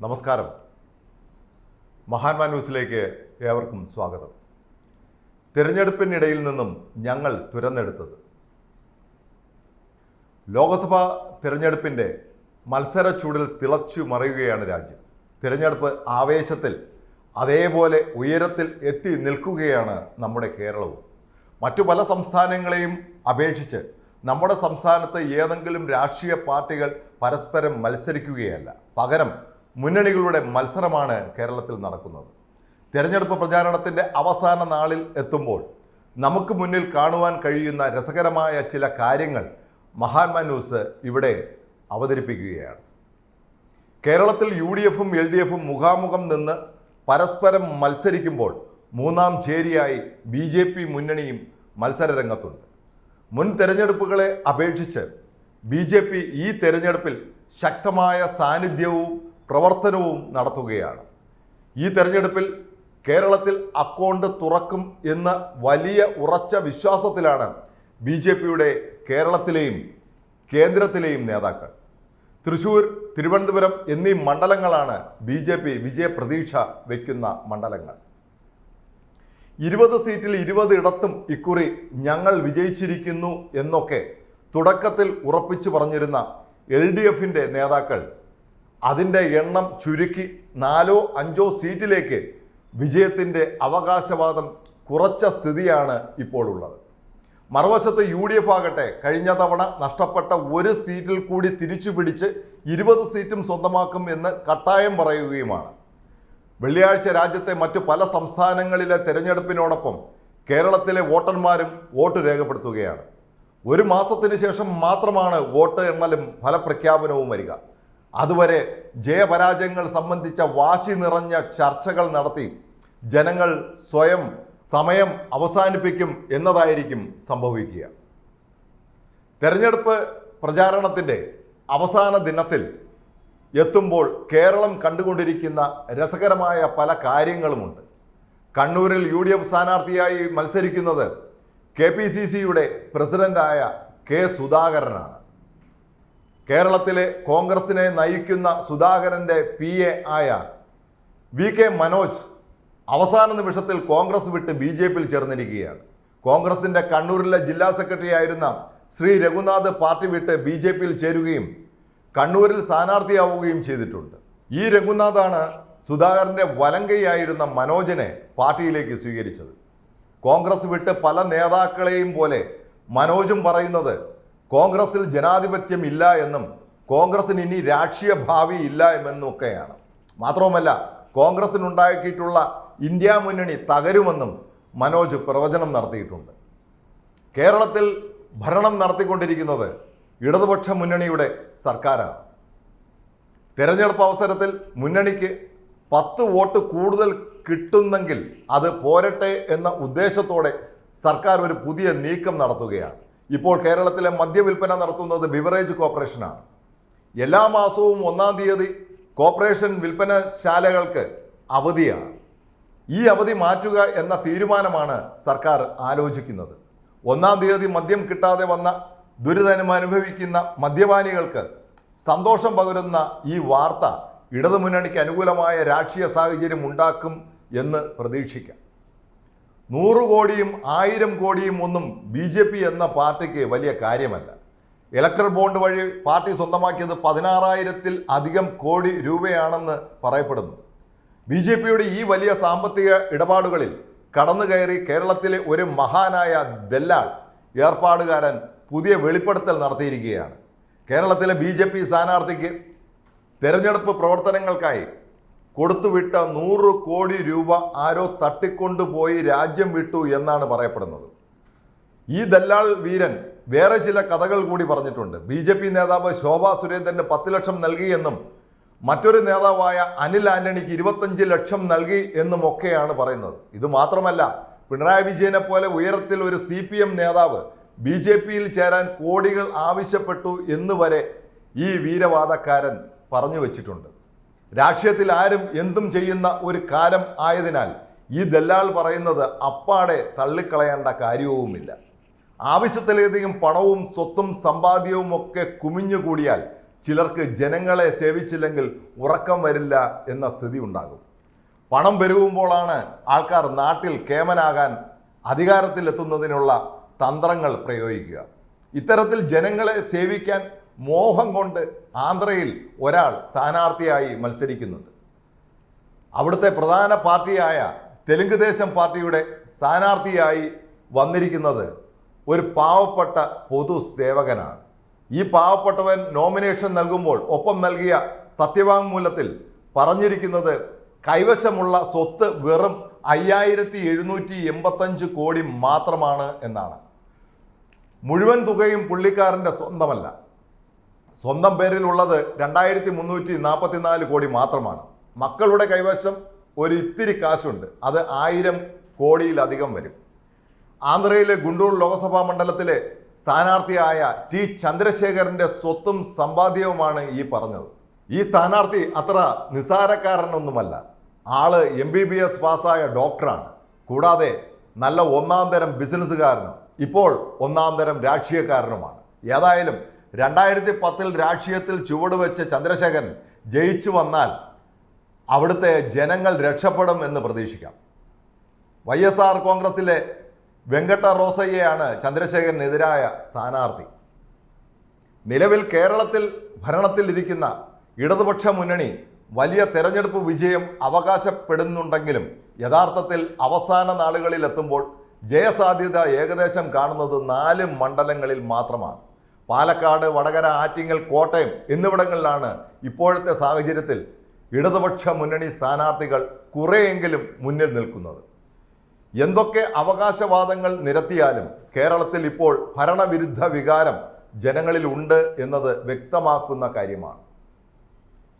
നമസ്കാരം. മഹാന്മാ ന്യൂസിലേക്ക് ഏവർക്കും സ്വാഗതം. തിരഞ്ഞെടുപ്പിനിടയിൽ നിന്നും ഞങ്ങൾ തുരന്നെടുത്തത്. ലോക്സഭാ തിരഞ്ഞെടുപ്പിന്റെ മത്സര ചൂടിൽ തിളച്ചു മറയുകയാണ് രാജ്യം. തിരഞ്ഞെടുപ്പ് ആവേശത്തിൽ അതേപോലെ ഉയരത്തിൽ എത്തി നിൽക്കുകയാണ് നമ്മുടെ കേരളവും. മറ്റു പല സംസ്ഥാനങ്ങളെയും അപേക്ഷിച്ച് നമ്മുടെ സംസ്ഥാനത്ത് ഏതെങ്കിലും രാഷ്ട്രീയ പാർട്ടികൾ പരസ്പരം മത്സരിക്കുകയല്ല. പകരം മുന്നണികളുടെ മത്സരമാണ് കേരളത്തിൽ നടക്കുന്നത്. തിരഞ്ഞെടുപ്പ് പ്രചാരണത്തിന്റെ അവസാന നാളിൽ എത്തുമ്പോൾ നമുക്ക് മുന്നിൽ കാണുവാൻ കഴിയുന്ന രസകരമായ ചില കാര്യങ്ങൾ മഹാത്മാ ന്യൂസ് ഇവിടെ അവതരിപ്പിക്കുകയാണ്. കേരളത്തിൽ യു ഡി എഫും എൽ ഡി എഫും മുഖാമുഖം നിന്ന് പരസ്പരം മത്സരിക്കുമ്പോൾ മൂന്നാം ചേരിയായി ബി ജെ പി മുന്നണിയും മത്സരരംഗത്തുണ്ട്. മുൻ തെരഞ്ഞെടുപ്പുകളെ അപേക്ഷിച്ച് ബി ജെ പി ഈ തെരഞ്ഞെടുപ്പിൽ ശക്തമായ സാന്നിധ്യവും പ്രവർത്തനവും നടത്തുകയാണ്. ഈ തെരഞ്ഞെടുപ്പിൽ കേരളത്തിൽ അക്കൗണ്ട് തുറക്കും എന്ന വലിയ ഉറച്ച വിശ്വാസത്തിലാണ് ബി ജെ പിയുടെ കേരളത്തിലെയും കേന്ദ്രത്തിലെയും നേതാക്കൾ. തൃശൂർ തിരുവനന്തപുരം എന്നീ മണ്ഡലങ്ങളാണ് ബി ജെ പി വിജയപ്രതീക്ഷ വയ്ക്കുന്ന മണ്ഡലങ്ങൾ. ഇരുപത് സീറ്റിൽ ഇരുപത് ഇടത്തും ഇക്കുറി ഞങ്ങൾ വിജയിച്ചിരിക്കുന്നു എന്നൊക്കെ തുടക്കത്തിൽ ഉറപ്പിച്ചു പറഞ്ഞിരുന്ന എൽ ഡി എഫിന്റെ നേതാക്കൾ അതിന്റെ എണ്ണം ചുരുക്കി നാലോ അഞ്ചോ സീറ്റിലേക്ക് വിജയത്തിന്റെ അവകാശവാദം കുറച്ച സ്ഥിതിയാണ് ഇപ്പോൾ ഉള്ളത് മറുവശത്ത് യു ഡി എഫ് ആകട്ടെ കഴിഞ്ഞ തവണ നഷ്ടപ്പെട്ട ഒരു സീറ്റിൽ കൂടി തിരിച്ചു പിടിച്ച് ഇരുപത് സീറ്റും സ്വന്തമാക്കും എന്ന് കട്ടായം പറയുകയുമാണ്. വെള്ളിയാഴ്ച രാജ്യത്തെ മറ്റു പല സംസ്ഥാനങ്ങളിലെ തെരഞ്ഞെടുപ്പിനോടൊപ്പം കേരളത്തിലെ വോട്ടർമാരും വോട്ട് രേഖപ്പെടുത്തുകയാണ്. ഒരു മാസത്തിന് ശേഷം മാത്രമാണ് വോട്ട് എണ്ണലും ഫലപ്രഖ്യാപനവും വരിക. അതുവരെ ജയപരാജയങ്ങൾ സംബന്ധിച്ച വാശി നിറഞ്ഞ ചർച്ചകൾ നടത്തി ജനങ്ങൾ സ്വയം സമയം അവസാനിപ്പിക്കും എന്നതായിരിക്കും സംഭവിക്കുക. തെരഞ്ഞെടുപ്പ് പ്രചാരണത്തിന്റെ അവസാന ദിനത്തിൽ എത്തുമ്പോൾ കേരളം കണ്ടുകൊണ്ടിരിക്കുന്ന രസകരമായ പല കാര്യങ്ങളുമുണ്ട്. കണ്ണൂരിൽ യു ഡി എഫ് സ്ഥാനാർത്ഥിയായി മത്സരിക്കുന്നത് കെ പി സി സിയുടെ പ്രസിഡന്റായ കെ സുധാകരനാണ്. കേരളത്തിലെ കോൺഗ്രസിനെ നയിക്കുന്ന സുധാകരന്റെ പി എ ആയ വി കെ മനോജ് അവസാന നിമിഷത്തിൽ കോൺഗ്രസ് വിട്ട് ബി ജെ പിയിൽ ചേർന്നിരിക്കുകയാണ്. കോൺഗ്രസിന്റെ കണ്ണൂരിലെ ജില്ലാ സെക്രട്ടറി ആയിരുന്ന ശ്രീ രഘുനാഥ് പാർട്ടി വിട്ട് ബി ജെ പിയിൽ ചേരുകയും കണ്ണൂരിൽ സ്ഥാനാർത്ഥിയാവുകയും ചെയ്തിട്ടുണ്ട്. ഈ രഘുനാഥാണ് സുധാകരന്റെ വലങ്കയായിരുന്ന മനോജിനെ പാർട്ടിയിലേക്ക് സ്വീകരിച്ചത്. കോൺഗ്രസ് വിട്ട് പല നേതാക്കളെയും പോലെ മനോജും പറയുന്നത് കോൺഗ്രസിൽ ജനാധിപത്യം ഇല്ല എന്നും കോൺഗ്രസിന് ഇനി രാഷ്ട്രീയ ഭാവി ഇല്ല എന്നുമൊക്കെയാണ് മാത്രവുമല്ല കോൺഗ്രസിനുണ്ടാക്കിയിട്ടുള്ള ഇന്ത്യ മുന്നണി തകരുമെന്നും മനോജ് പ്രവചനം നടത്തിയിട്ടുണ്ട്. കേരളത്തിൽ ഭരണം നടത്തിക്കൊണ്ടിരിക്കുന്നത് ഇടതുപക്ഷ മുന്നണിയുടെ സർക്കാരാണ്. തെരഞ്ഞെടുപ്പ് അവസരത്തിൽ മുന്നണിക്ക് പത്ത് വോട്ട് കൂടുതൽ കിട്ടുന്നെങ്കിൽ അത് പോരട്ടെ എന്ന ഉദ്ദേശത്തോടെ സർക്കാർ ഒരു പുതിയ നീക്കം നടത്തുകയാണ്. ഇപ്പോൾ കേരളത്തിലെ മദ്യവിൽപ്പന നടത്തുന്നത് ബിവറേജ് കോർപ്പറേഷനാണ്. എല്ലാ മാസവും ഒന്നാം തീയതി കോർപ്പറേഷൻ വിൽപ്പനശാലകൾക്ക് അവധിയാണ്. ഈ അവധി മാറ്റുക എന്ന തീരുമാനമാണ് സർക്കാർ ആലോചിക്കുന്നത്. ഒന്നാം തീയതി മദ്യം കിട്ടാതെ വന്ന ദുരിതം അനുഭവിക്കുന്ന മദ്യപാനികൾക്ക് സന്തോഷം പകരുന്ന ഈ വാർത്ത ഇടതുമുന്നണിക്ക് അനുകൂലമായ രാഷ്ട്രീയ സാഹചര്യം ഉണ്ടാക്കും എന്ന് പ്രതീക്ഷിക്കാം. നൂറ് കോടിയും ആയിരം കോടിയും ഒന്നും ബി ജെ പി എന്ന പാർട്ടിക്ക് വലിയ കാര്യമല്ല. ഇലക്ട്രൽ ബോണ്ട് വഴി പാർട്ടി സ്വന്തമാക്കിയത് പതിനാറായിരത്തിൽ അധികം കോടി രൂപയാണെന്ന് പറയപ്പെടുന്നു. ബി ജെ പിയുടെ ഈ വലിയ സാമ്പത്തിക ഇടപാടുകളിൽ കടന്നു കയറി കേരളത്തിലെ ഒരു മഹാനായ ദല്ലാൾ ഏർപ്പാടുകാരൻ പുതിയ വെളിപ്പെടുത്തൽ നടത്തിയിരിക്കുകയാണ്. കേരളത്തിലെ ബി ജെ പി സ്ഥാനാർത്ഥിക്ക് തെരഞ്ഞെടുപ്പ് പ്രവർത്തനങ്ങൾക്കായി കൊടുത്തുവിട്ട നൂറ് കോടി രൂപ ആരോ തട്ടിക്കൊണ്ടുപോയി രാജ്യം വിട്ടു എന്നാണ് പറയപ്പെടുന്നത്. ഈ ദല്ലാൾ വീരൻ വേറെ ചില കഥകൾ കൂടി പറഞ്ഞിട്ടുണ്ട്. ബി ജെ പി നേതാവ് ശോഭാ സുരേന്ദ്രന് പത്ത് ലക്ഷം നൽകി എന്നും മറ്റൊരു നേതാവായ അനിൽ ആന്റണിക്ക് ഇരുപത്തഞ്ച് ലക്ഷം നൽകി എന്നും ഒക്കെയാണ് പറയുന്നത്. ഇത് മാത്രമല്ല പിണറായി വിജയനെ പോലെ ഉയരത്തിൽ ഒരു സി പി എം നേതാവ് ബി ജെ പിയിൽ ചേരാൻ കോടികൾ ആവശ്യപ്പെട്ടു എന്നുവരെ ഈ വീരവാദക്കാരൻ പറഞ്ഞു വച്ചിട്ടുണ്ട്. രാഷ്ട്രീയത്തിൽ ആരും എന്തും ചെയ്യുന്ന ഒരു കാലം ആയതിനാൽ ഈ ദല്ലാൾ പറയുന്നത് അപ്പാടെ തള്ളിക്കളയേണ്ട കാര്യവുമില്ല. ആവശ്യത്തിലധികം പണവും സ്വത്തും സമ്പാദ്യവും ഒക്കെ കുമിഞ്ഞുകൂടിയാൽ ചിലർക്ക് ജനങ്ങളെ സേവിച്ചില്ലെങ്കിൽ ഉറക്കം വരില്ല എന്ന സ്ഥിതി ഉണ്ടാകും. പണം പെരുകുമ്പോഴാണ് ആൾക്കാർ നാട്ടിൽ കേമനാകാൻ അധികാരത്തിലെത്തുന്നതിനുള്ള തന്ത്രങ്ങൾ പ്രയോഗിക്കുക. ഇത്തരത്തിൽ ജനങ്ങളെ സേവിക്കാൻ മോഹം കൊണ്ട് ആന്ധ്രയിൽ ഒരാൾ സ്ഥാനാർത്ഥിയായി മത്സരിക്കുന്നുണ്ട്. അവിടുത്തെ പ്രധാന പാർട്ടിയായ തെലുങ്ക് ദേശം പാർട്ടിയുടെ സ്ഥാനാർത്ഥിയായി വന്നിരിക്കുന്നത് ഒരു പാവപ്പെട്ട പൊതുസേവകനാണ്. ഈ പാവപ്പെട്ടവൻ നോമിനേഷൻ നൽകുമ്പോൾ ഒപ്പം നൽകിയ സത്യവാങ്മൂലത്തിൽ പറഞ്ഞിരിക്കുന്നത് കൈവശമുള്ള സ്വത്ത് വെറും അയ്യായിരത്തി എഴുന്നൂറ്റി എൺപത്തഞ്ച് കോടി മാത്രമാണ് എന്നാണ്. മുഴുവൻ തുകയും പുള്ളിക്കാരന്റെ സ്വന്തമല്ല. സ്വന്തം പേരിലുള്ളത് രണ്ടായിരത്തി മുന്നൂറ്റി നാൽപ്പത്തിനാല് കോടി മാത്രമാണ്. മക്കളുടെ കൈവശം ഒരു ഇത്തിരി കാശുണ്ട്. അത് ആയിരം കോടിയിലധികം വരും. ആന്ധ്രയിലെ ഗുണ്ടൂർ ലോക്സഭാ മണ്ഡലത്തിലെ സ്ഥാനാർത്ഥിയായ ടി ചന്ദ്രശേഖരന്റെ സ്വത്തും സമ്പാദ്യവുമാണ് ഈ പറഞ്ഞത്. ഈ സ്ഥാനാർത്ഥി അത്ര നിസാരക്കാരനൊന്നുമല്ല ആൾ എം ബി ബി എസ് പാസ്സായ ഡോക്ടറാണ്. കൂടാതെ നല്ല ഒന്നാം തരം ബിസിനസ്സുകാരനും ഇപ്പോൾ ഒന്നാം തരം രാഷ്ട്രീയക്കാരനുമാണ്. ഏതായാലും രണ്ടായിരത്തി പത്തിൽ രാഷ്ട്രീയത്തിൽ ചുവടുവെച്ച ചന്ദ്രശേഖരൻ ജയിച്ചു വന്നാൽ അവിടുത്തെ ജനങ്ങൾ രക്ഷപ്പെടും എന്ന് പ്രതീക്ഷിക്കാം. വൈ എസ് ആർ കോൺഗ്രസിലെ വെങ്കട്ട റോസയ്യയാണ് ചന്ദ്രശേഖരനെതിരായ സ്ഥാനാർത്ഥി. നിലവിൽ കേരളത്തിൽ ഭരണത്തിൽ ഇരിക്കുന്ന ഇടതുപക്ഷ മുന്നണി വലിയ തെരഞ്ഞെടുപ്പ് വിജയം അവകാശപ്പെടുന്നുണ്ടെങ്കിലും യഥാർത്ഥത്തിൽ അവസാന നാളുകളിൽ എത്തുമ്പോൾ ജയസാധ്യത ഏകദേശം കാണുന്നത് നാല് മണ്ഡലങ്ങളിൽ മാത്രമാണ്. പാലക്കാട് വടകര ആറ്റിങ്ങൽ കോട്ടയം എന്നിവിടങ്ങളിലാണ് ഇപ്പോഴത്തെ സാഹചര്യത്തിൽ ഇടതുപക്ഷ മുന്നണി സ്ഥാനാർത്ഥികൾ കുറേയെങ്കിലും മുന്നിൽ നിൽക്കുന്നത്. എന്തൊക്കെ അവകാശവാദങ്ങൾ നിരത്തിയാലും കേരളത്തിൽ ഇപ്പോൾ ഭരണവിരുദ്ധ വികാരം ജനങ്ങളിൽ ഉണ്ട് എന്നത് വ്യക്തമാക്കുന്ന കാര്യമാണ്.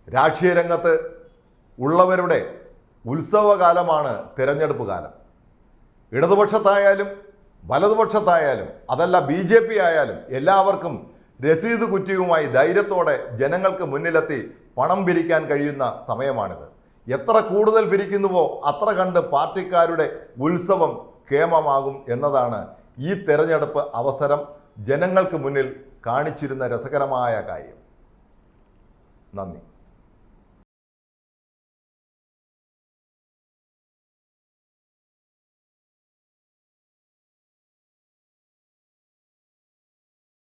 രാഷ്ട്രീയ രംഗത്ത് ഉള്ളവരുടെ ഉത്സവകാലമാണ് തിരഞ്ഞെടുപ്പ് കാലം. ഇടതുപക്ഷത്തായാലും വലതുപക്ഷത്തായാലും അതല്ല ബി ജെ പി ആയാലും എല്ലാവർക്കും രസീത് കുറ്റിയുമായി ധൈര്യത്തോടെ ജനങ്ങൾക്ക് മുന്നിലെത്തി പണം പിരിക്കാൻ കഴിയുന്ന സമയമാണിത്. എത്ര കൂടുതൽ പിരിക്കുന്നുവോ അത്ര കണ്ട് പാർട്ടിക്കാരുടെ ഉത്സവം കേമമാകും എന്നതാണ് ഈ തെരഞ്ഞെടുപ്പ് അവസരം ജനങ്ങൾക്ക് മുന്നിൽ കാണിച്ചിരുന്ന രസകരമായ കാര്യം. നന്ദി.